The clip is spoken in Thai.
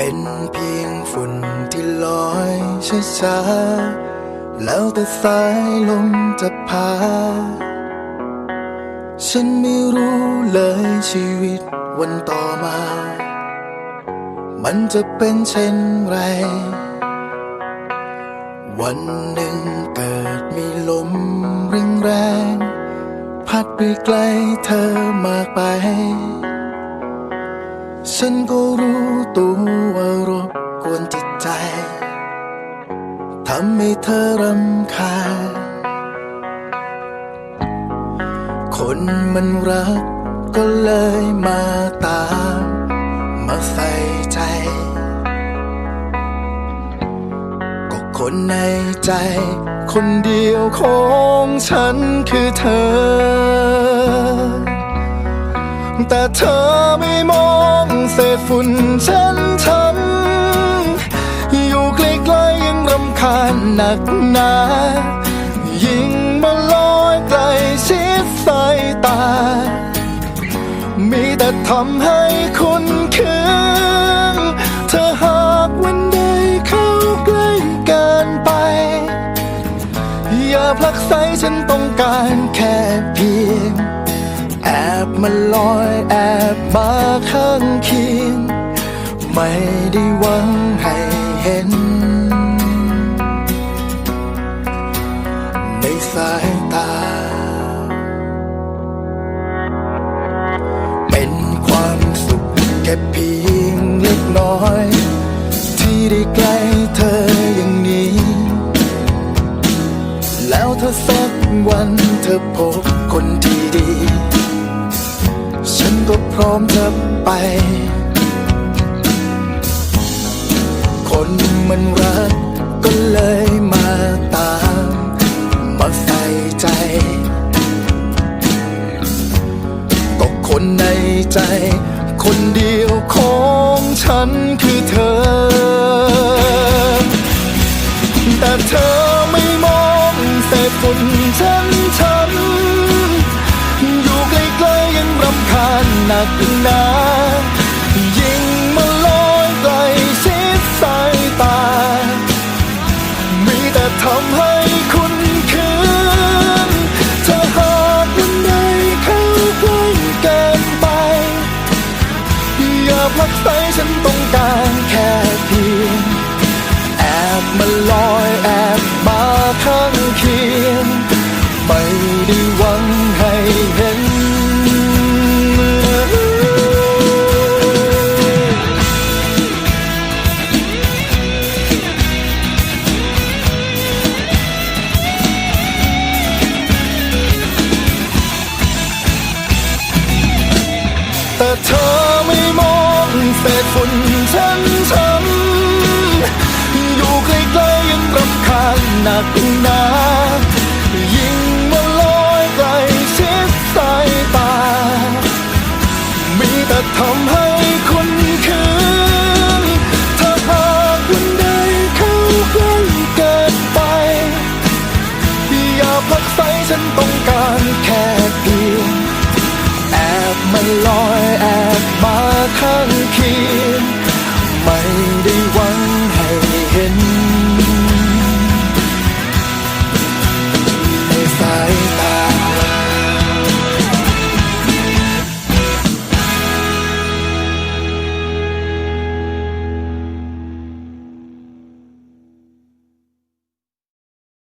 เป็นเพียงฝุ่นที่ลอยช้าๆแล้วแต่สายลมจะพา ฉันไม่รู้เลยชีวิตวันต่อมา มันจะเป็นเช่นไร วันหนึ่งเกิดมีลมแรงแรงพัดไปไกลเธอมากไป ฉันก็รู้ ตัวรบกวนจิตใจ ทำให้เธอรำคาญ คนมันรักก็เลยมาตาม มาใส่ใจ ก็คนในใจ คนเดียวของฉันคือเธอ แต่เธอไม่มอง ศษฝุ่นฉันฉัน อยู่ใกล้ๆยังรำคาญหนักหนา ยิ่งมาลอยใกลชิดสายตา มีแต่ทำให้คุณคืนเธอหากวันใดเข้าใกล้เกินไป อย่าผลักไสฉันต้องการแค่เพียง บมาลอยแอบมาข้างเคียง ไม่ได้หวังให้เห็น ในสายตา เป็นความสุขแค่เพียงเล็กน้อย ที่ได้ใกล้เธออย่างนี้ แล้วถ้าสักวันเธอพบคนที่ดี พร้อมจะไป คนมันรักก็เลยมาตาม มาใส่ใจ ก็คนในใจ คนเดียวของฉันคือเธอ ญหนักหนายิงมาลอยใกลชิดสายตา มีแต่ทำให้คุณคืนเธอหากวันใดเข้าใกล้เกินไป อย่าผลักไสฉันต้องการแค่เพียงแอบมาลอย พี